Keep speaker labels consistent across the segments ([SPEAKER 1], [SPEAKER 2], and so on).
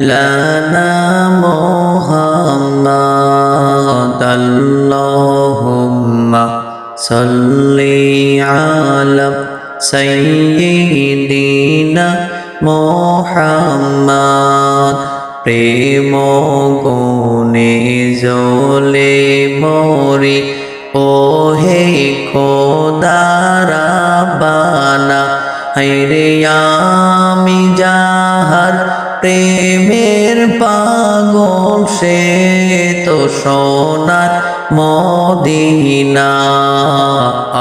[SPEAKER 1] مولانا محمد اللهم صل على سيدنا محمد প্রেম গুণে জলে মরি ও হে খোদারা বানা হাইরে আমি যাহার প্রেমের পাগল সে তো সোনার মদিনা।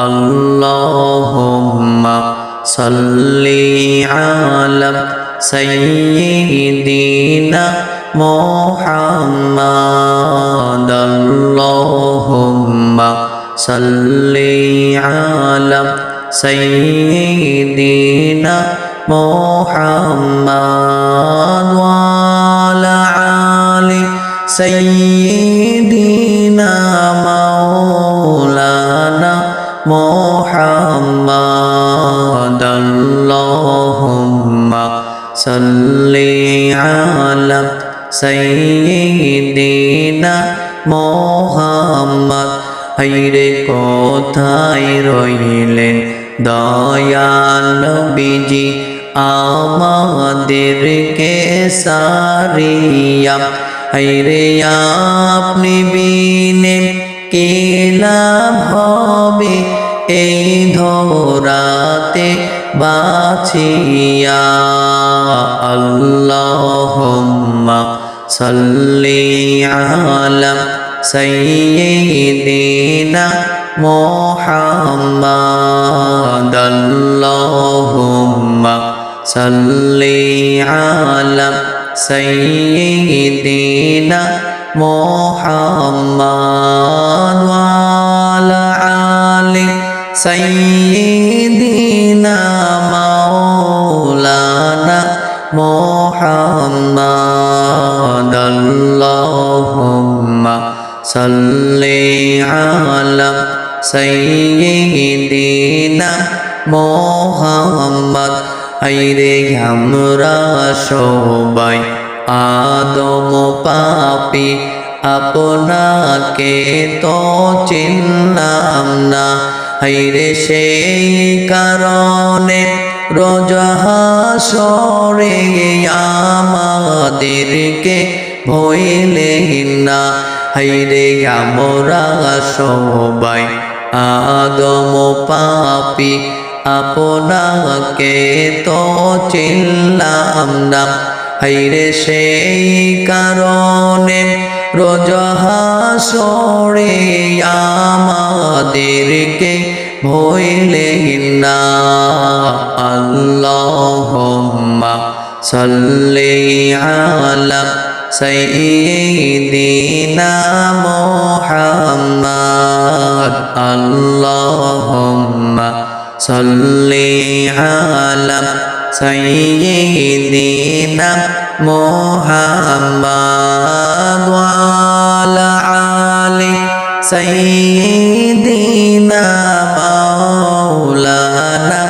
[SPEAKER 1] আল্লাহুম্মা সাল্লি আলা সাইয়্যিদিনা মুহাম্মাদ। আল্লাহুম্মা সাল্লি আলা সাইয়্যিদিনা ওয়া আলা আলি সাইয়্যিদিনা মাওলানা মুহাম্মাদ আল্লাহুম্মা সাল্লি আলা সাইয়্যিদিনা মুহাম্মদ। হাইরে কোথায় রইলেন দয়াল নবীজি? আমাদেরকে সারিয়া। হাইরে আপনি বিনে কে লাভ হবে? এই ধরাতে বাছিয়া আল্লাহুম্মা সাল্লি আলা সাইয়্যিদিনা মুহাম্মাদ। আল্লাহুম্মা সাল্লি আলা সাইয়্যিদিনা মুহাম্মাদ ওয়া আলা সাইয়্যিদিনা মাওলানা মুহাম্মাদ। সাল্লি আলা সাইয়্যিদিনা আইরে আমরা সবাই আদম পাপি, আপনাকে তো চিনলাম না। হাইরে সেই কারণে রোজহাসরে আমাদেরকে ভইলে না। হাইরে আমরা সবাই আদম পাপি আপনাকে তো চিনলাম না। হাইরে সেই কারণে রোজহাসরে আমাদেরকে ভইলে না। আল্লাহুম্মা সাল্লি আলা সাইয়্যিদিনা মুহাম্মদ। আল্লাহুম্মা সাল্লি আলা সাইয়্যিদিনা মুহাম্মদ ওয়া আলা আলি সাইয়্যিদিনা মাওলানা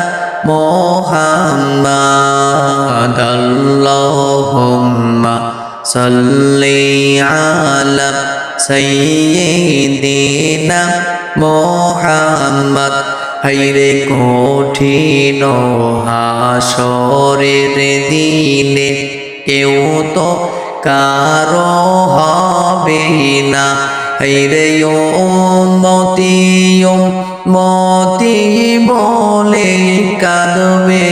[SPEAKER 1] মুহাম্মদ আল্লাহুম্মা সাল্লি আলা সাইয়্যিদিনা মুহাম্মদ হাইরে কঠিন হাসরের দিনে কেউ তো কারও হবে না। হাইরে মতি মতি বলে কাঁদবে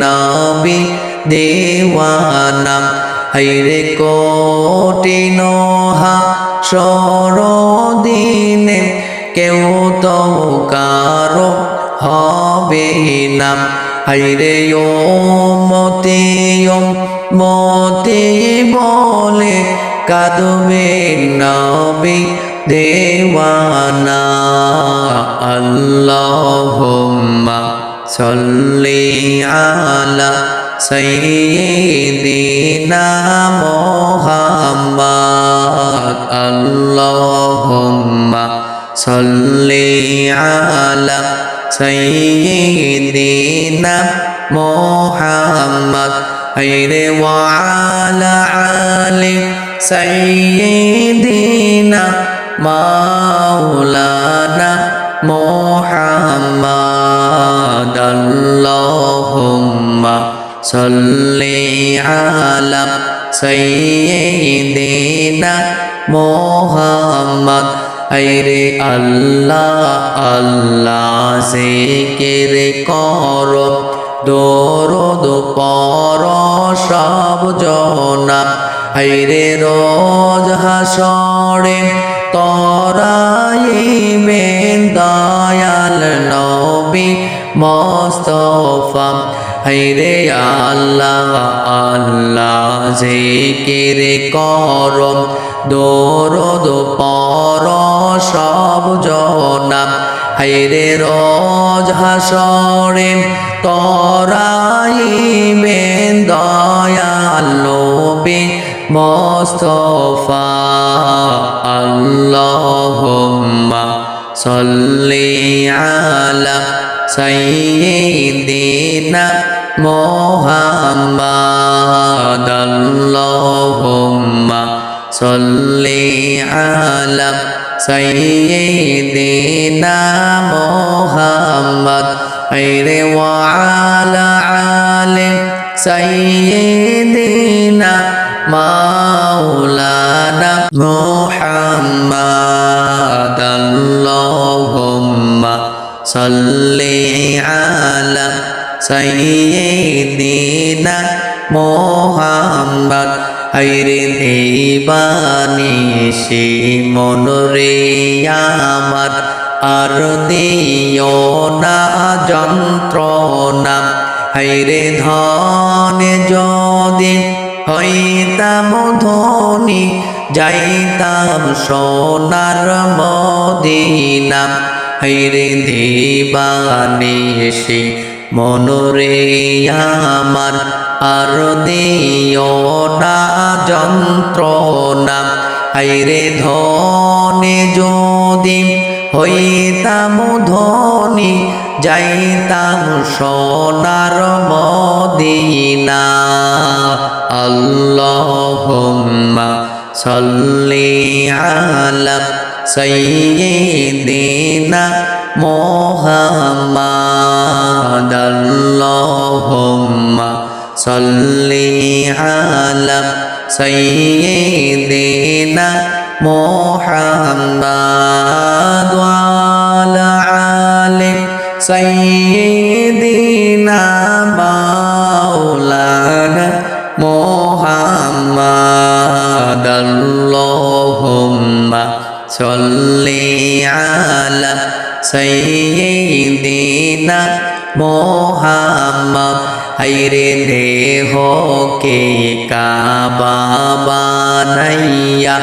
[SPEAKER 1] নাবি দেওয়ানা। হাইরে কঠিন সরদিনে কেউ তো কারও হবে না। হাইরে ও মতে মতে বলে কাদবে নবী দেওয়ানা। আল্লাহুম্মা সাল্লি আলা সাইয়্যিদিনা মুহাম্মদ। আল্লাহুম্মা সাল্লি আলা সাইয়্যিদিনা Muhammad hayre wa ala ali sayyidina maulana muhammad allahumma salli ala sayyidina muhammad hayre allah allah zikir koro দরদ পর সব জনা হাইরে রোজ হাসরে তরাইবেন দয়াল নবী মস্তফা হাইরে আল্লাহ আল্লাহ জিকির করম, দরদ পর সব জনা হাইরে রোজ হাসরে তরাইবেন দয়াল নবী মোস্তফা, আল্লাহুম্মা সাল্লি আলা সাইয়্যিদিনা মুহাম্মাদ আল্লাহুম্মা সাল্লি আলা সাইয়্যিদিনা Muhammad hayre wa ala ali sayyidina maulana muhammad salli ala sayyidina muhammad hayre দেবানি সে মনরে আমার আর দিও না যন্ত্রণা হাইরে ধনে যদি হইতাম ধনী যাইতাম সোনার মদিনা হাইরে দিবানে সে মনরে আমার, আর দিও না যন্ত্রণা। হাইরে ধনে যদি হইতাম ধনী, যাইতাম সোনার মদিনা। আল্লাহুম্মা সাল্লি আলা سيدنا محمد اللهم صل على سيدنا محمد وعلى آل سيدنا مولانا محمد اللهم صل على سيدنا محمد হাইরে দেহকে কাবা বানাইয়া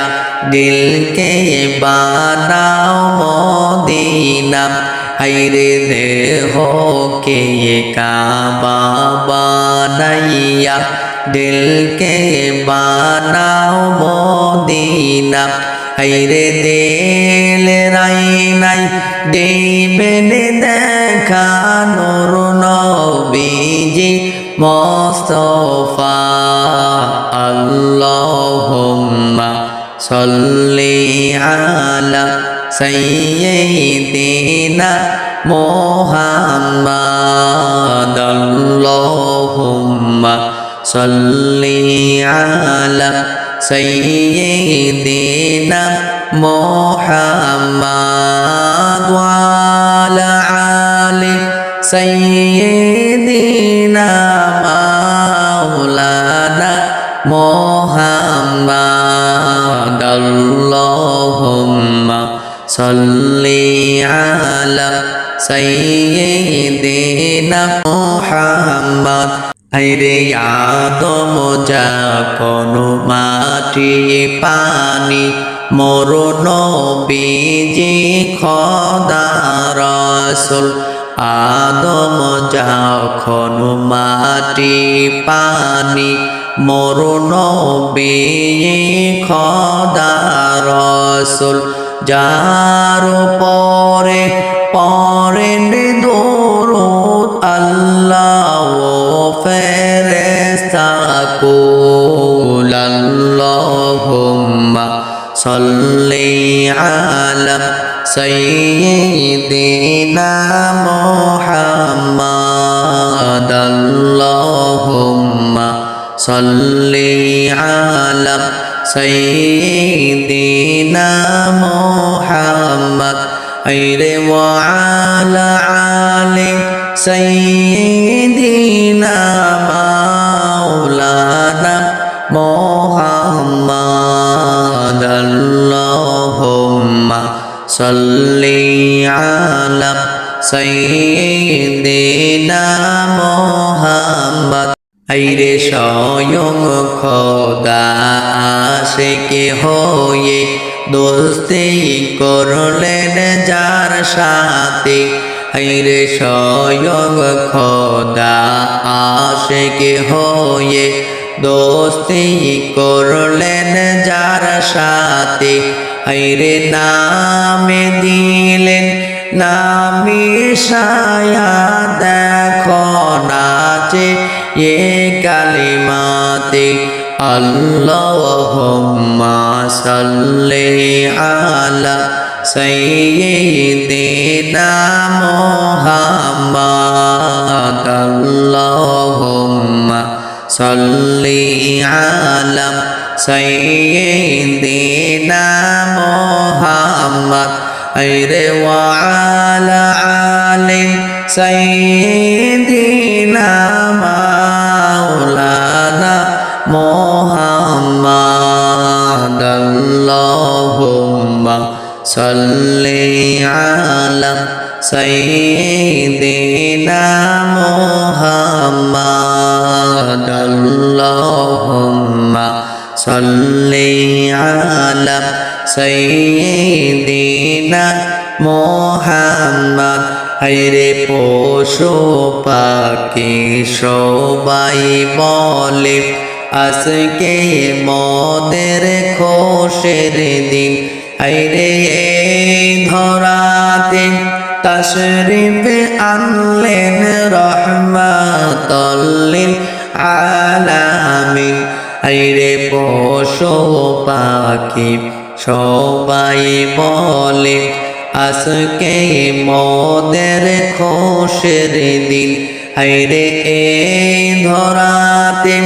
[SPEAKER 1] দিলকে বানাও মদিনা হাইরে দেহকে কাবা বানাইয়া দিলকে বানাও মদিনা হাইরে দিল রাই নাই। দেবেন দেখা নুর নবীজি, মোস্তফা আল্লাহুম্মা সাল্লি আলা সাইয়্যিদিনা মুহাম্মাদ, আল্লাহুম্মা সাল্লি আলা সাইয়্যিদিনা মুহাম্মাদ ওয়া আলা আলি খদা রসুল আদম যখন মাটি পানি মরণ বীজি খদা রসুল। যার পরে পরেন দরুদ আল্লাহ ফেরেস্তা কুল আল্লাহুম্মা সাল্লি আলা সাইয়্যিদিনা মুহাম্মাদ আল্লাহুম্মা সাল্লি আলা সাইয়্যিদিনা মুহাম্মাদ আইরে ওয়ালা আলি সাইয়্যিদিনা মাওলানা মুহাম্মাদ আল্লাহুম্মা সাল্লি আলা সাইয়্যিদিনা মুহাম্মাদ। আইরে স্বয়ং খোদা আশিকে হয়ে দোস্তি করলেন যার সাথে। আইরে স্বয়ং খোদা আশিকে হয়ে দোস্তি করলেন যার সাথে। আইরে নামে দিলেন, নামি সায়া দেখো নাচে এ কালিমাতে। আল্লাহুম্মা সাল্লি আলা সাইয়্যিদিনা মুহাম্মাদ। আল্লাহুম্মা সাল্লি আলা সাইয়্যিদিনা মুহাম্মাদ আইরে ওয়ালা আলি সাইয়্যিদিনা মাওলানা মুহাম্মাদ আল্লাহুম্মা সাল্লি আলা সাইয়্যিদিনা মুহাম্মাদ আল্লাহুম্মা সাল্লি আলা সাইয়্যিদিনা মুহাম্মদ হাইরে পশু পাখি সবাই বলে, আজকে মদের খোশের দিন হাইরে ধরাতে তশরিফ আনলেন রহমাতল্লিল আলামিন। আইরে পশু পাখি, সবাই বলে, আজকে মদের খোশের দিন। হাইরে এই ধরাতে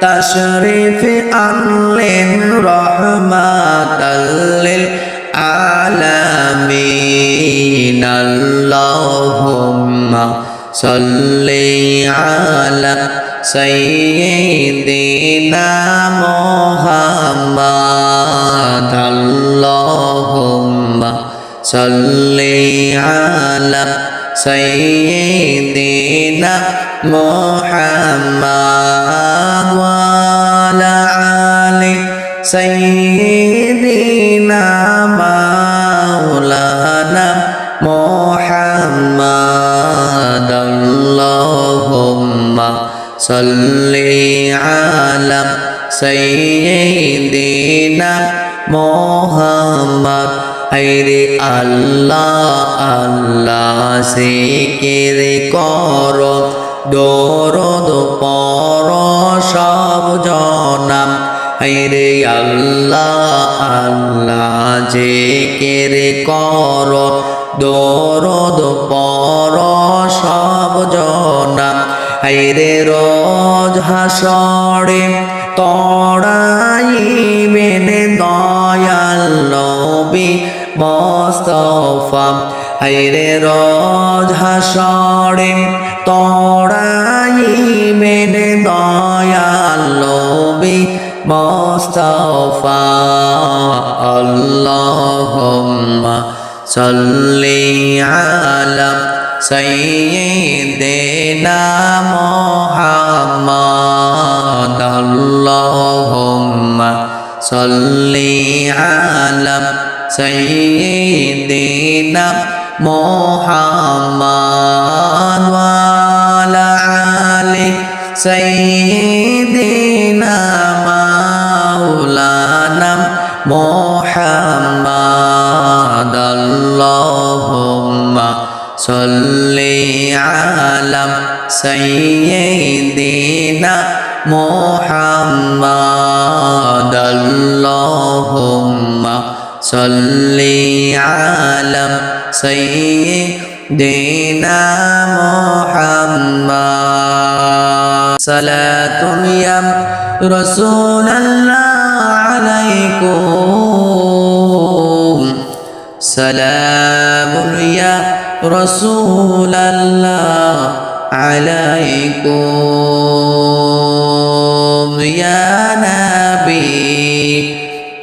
[SPEAKER 1] তশরিফ আনলেন রহমাতাল্লিল আলামিন। আল্লাহুম্মা সাল্লি আলা সাইয়্যিদিনা মুহাম্মাদ আল্লাহুম্মা সাল্লি আলা সাইয়্যিদিনা মুহাম্মাদ ওয়ালা আলি সাইয়্যিদিনা আল্লাহ আল্লাহ সিকির কর। দরদ, পর, সব জনাম। হাইরে আল্লাহ আল্লাহ জিকির কর। দরদ, পর, সব জনাম। হাইরে রোজ হাসড়ে তড়াইবেন দয়াল নবী। মস্তফা হাইরে রোজ হাসরে তোড়াই মেনে দয়ালবি মস্তফা, আল্লাহুম্মা সাল্লি আলা সাইয়্যিদিনা মুহাম্মাদ, আল্লাহুম্মা সাল্লি আলা سيدنا محمد وعلى آل سيدنا مولانا محمد اللهم صل على سيدنا محمد اللهم صل على سيدنا محمد. صلاة يا رسول الله عليكم. سلام يا رسول الله عليكم. يا نبي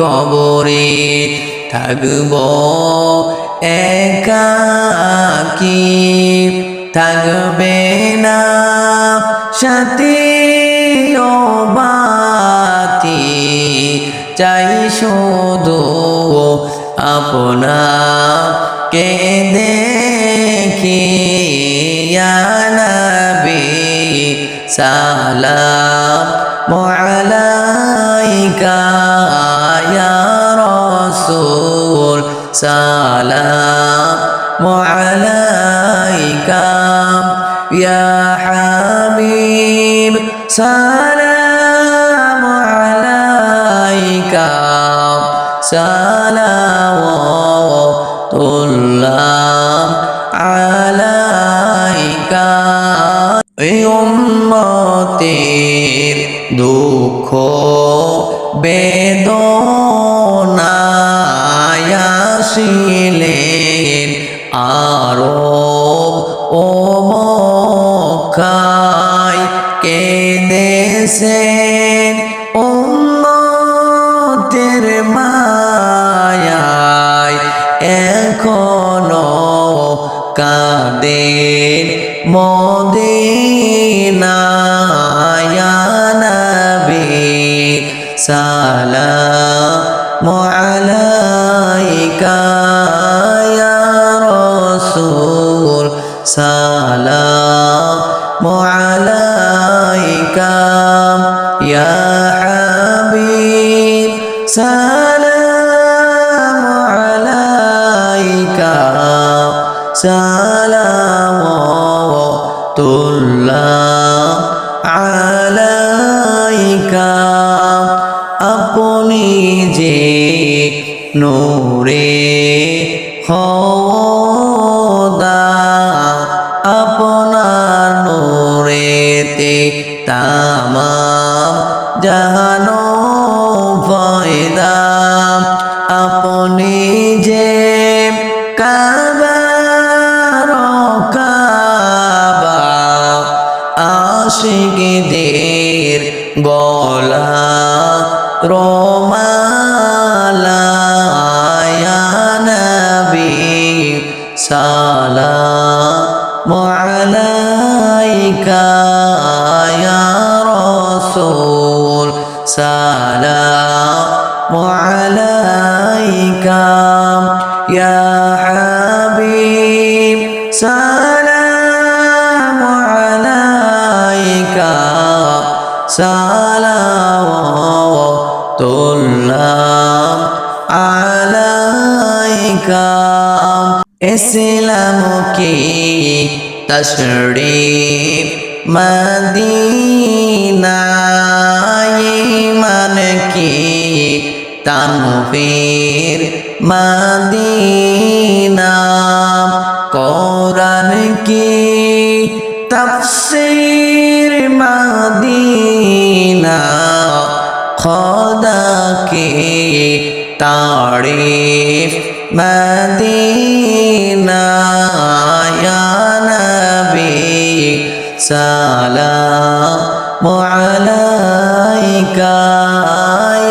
[SPEAKER 1] কবরে থাকব একাকি। থাকবে না সাথে বাতি। চাই শুধু আপনাকে দেখি। ইয়া নবী সালাম সালাম আলাইকা ইয়া হাবিব সালাম আলাইকা সালাওয়াতুল্লাহ আলাইকা এই উম্মতের দুঃখ বেদনায়াসিলেন আরব ও মক্কায় কেঁদেছেন আলাইকা সালাওয়াতুল্লাহ আলাইকা আপনি যে নূরে খোদা আপনার নূরেতে তামাম জাহানো কি তশরীফ মদিনায় মন কি তানভীর মদিনা কোরআন কি তফসির মদিনা খোদা কি তারিফ মদিনা السلام عليك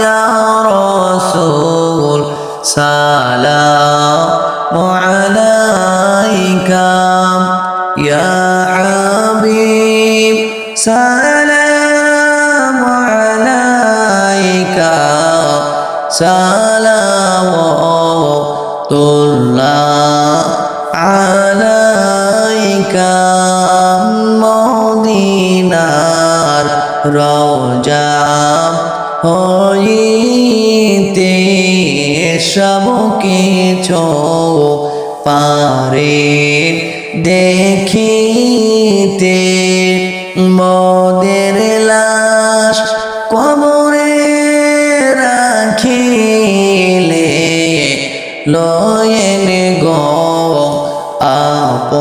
[SPEAKER 1] يا رسول. سلام عليك يا حبيب. سلام عليك سلام الله عليك. রওজা হইতে সব কিছু পারে। দেখিতে মদের লাশ কবরে রাখিলে লয়েন গো আপ